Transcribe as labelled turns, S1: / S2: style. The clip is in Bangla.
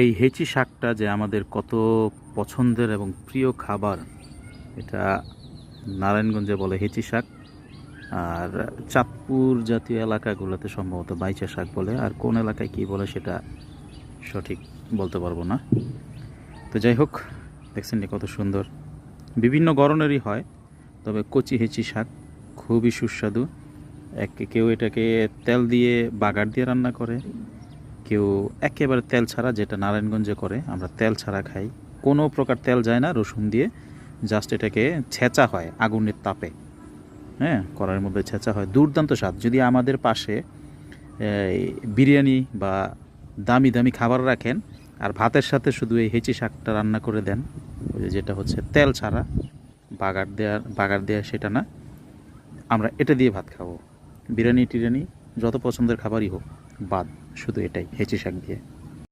S1: এই হেঁচি শাকটা যে আমাদের কত পছন্দের এবং প্রিয় খাবার, এটা নারায়ণগঞ্জে বলে হেঁচি শাক। আর চাঁদপুর জাতীয় এলাকাগুলোতে সম্ভবত বাইচা শাক বলে। আর কোন এলাকায় কী বলে সেটা সঠিক বলতে পারব না। তো যাই হোক, দেখছেন কত সুন্দর। বিভিন্ন গরনেরই হয়, তবে কচি হেঁচি শাক খুবই সুস্বাদু। এক কেউ এটাকে তেল দিয়ে বাগার দিয়ে রান্না করে কেউ একেবারে তেল ছাড়া, যেটা নারায়ণগঞ্জে করে, আমরা তেল ছাড়া খাই। কোনো প্রকার তেল যায় না রসুন দিয়ে জাস্ট এটাকে ছেঁচা হয় আগুনের তাপে। হ্যাঁ কড়াইয়ের মধ্যে ছেঁচা হয়। দুর্দান্ত স্বাদ। যদি আমাদের পাশে বিরিয়ানি বা দামি দামি খাবার রাখেন, আর ভাতের সাথে শুধু এই হেঁচি শাকটা রান্না করে দেন যেটা হচ্ছে তেল ছাড়া, বাগার দেওয়ার বাগার দেওয়া সেটা না, আমরা এটা দিয়ে ভাত খাব। বিরিয়ানি, টিরিয়ানি যত পছন্দের খাবারই হোক বাদ শুধু এটাই হেঁচে শাক দিয়ে।